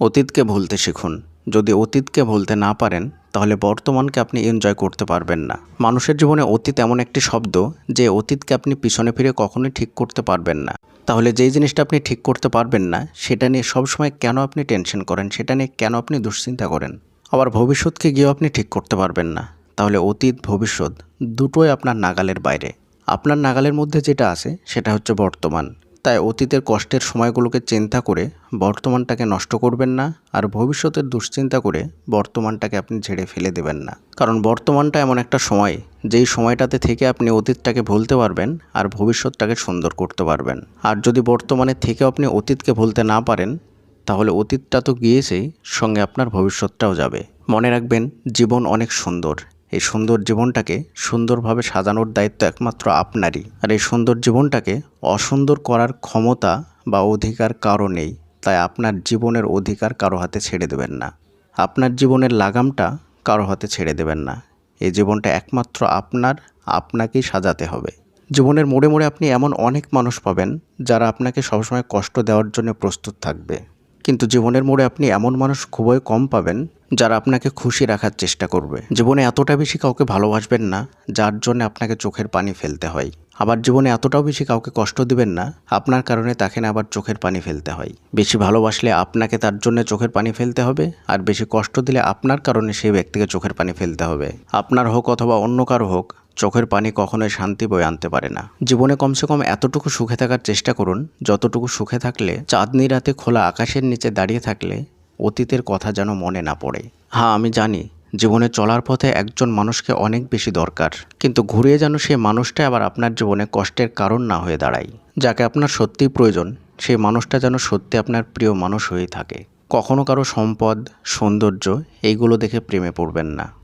অতীতকে ভুলতে শিখুন। যদি অতীতকে ভুলতে না পারেন, তাহলে বর্তমানকে আপনি এনজয় করতে পারবেন না। মানুষের জীবনে অতীত এমন একটি শব্দ, যে অতীতকে আপনি পিছনে ফিরে কখনোই ঠিক করতে পারবেন না। তাহলে যেই জিনিসটা আপনি ঠিক করতে পারবেন না, সেটা নিয়ে সবসময় কেন আপনি টেনশন করেন, সেটা নিয়ে কেন আপনি দুশ্চিন্তা করেন? আবার ভবিষ্যৎকে গিয়েও আপনি ঠিক করতে পারবেন না। তাহলে অতীত, ভবিষ্যৎ দুটোই আপনার নাগালের বাইরে। আপনার নাগালের মধ্যে যেটা আছে, সেটা হচ্ছে বর্তমান। তাই অতীতের কষ্টের সময়গুলোকে চিন্তা করে বর্তমানটাকে নষ্ট করবেন না আর ভবিষ্যতের দুশ্চিন্তা করে বর্তমানটাকে আপনি ঝেড়ে ফেলে দেবেন না। কারণ বর্তমানটা এমন একটা সময়, যেই সময়টাতে থেকে আপনি অতীতটাকে ভুলতে পারবেন আর ভবিষ্যৎটাকে সুন্দর করতে পারবেন। আর যদি বর্তমানে থেকে আপনি অতীতকে ভুলতে না পারেন, তাহলে অতীতটা তো গিয়েছেই, সঙ্গে আপনার ভবিষ্যৎটাও যাবে। মনে রাখবেন, জীবন অনেক সুন্দর। এই সুন্দর জীবনটাকে সুন্দরভাবে সাজানোর দায়িত্ব একমাত্র আপনারই। আর এই সুন্দর জীবনটাকে অসুন্দর করার ক্ষমতা বা অধিকার কারও নেই, তাই আপনার জীবনের অধিকার কারও হাতে ছেড়ে দেবেন না। আপনার জীবনের লাগামটা কারও হাতে ছেড়ে দেবেন না। এই জীবনটা একমাত্র আপনার, আপনাকেই সাজাতে হবে। জীবনের মোড়ে মোড়ে আপনি এমন অনেক মানুষ পাবেন যারা আপনাকে সবসময় কষ্ট দেওয়ার জন্য প্রস্তুত থাকবে। কিন্তু জীবনের মোড়ে আপনি এমন মানুষ খুবই কম পাবেন যারা আপনাকে খুশি রাখার চেষ্টা করবে। জীবনে এতটা বেশি কাউকে ভালোবাসবেন না, যার জন্য আপনাকে চোখের পানি ফেলতে হয়। আবার জীবনে এতটাও বেশি কাউকে কষ্ট দিবেন না, আপনার কারণে তাকে না আবার চোখের পানি ফেলতে হয়। বেশি ভালোবাসলে আপনাকে তার জন্য চোখের পানি ফেলতে হবে, আর বেশি কষ্ট দিলে আপনার কারণে সেই ব্যক্তিকে চোখের পানি ফেলতে হবে। আপনার হোক অথবা অন্য কারও হোক চোখের পানি কখনোই শান্তি বয়ে আনতে পারে না। জীবনে কমসে কম এতটুকু সুখে থাকার চেষ্টা করুন, যতটুকু সুখে থাকলে, চাঁদনি রাতে খোলা আকাশের নিচে দাঁড়িয়ে থাকলে, অতীতের কথা যেন মনে না পড়ে। হ্যাঁ আমি জানি, জীবনে চলার পথে একজন মানুষকে অনেক বেশি দরকার, কিন্তু ঘুরিয়ে যেন সেই মানুষটা আবার আপনার জীবনে কষ্টের কারণ না হয়ে দাঁড়ায়। যাকে আপনার সত্যিই প্রয়োজন সেই মানুষটা যেন সত্যি আপনার প্রিয় মানুষ হয়েই থাকে। কখনো কারও সম্পদ, সৌন্দর্য, এইগুলো দেখে প্রেমে পড়বেন না।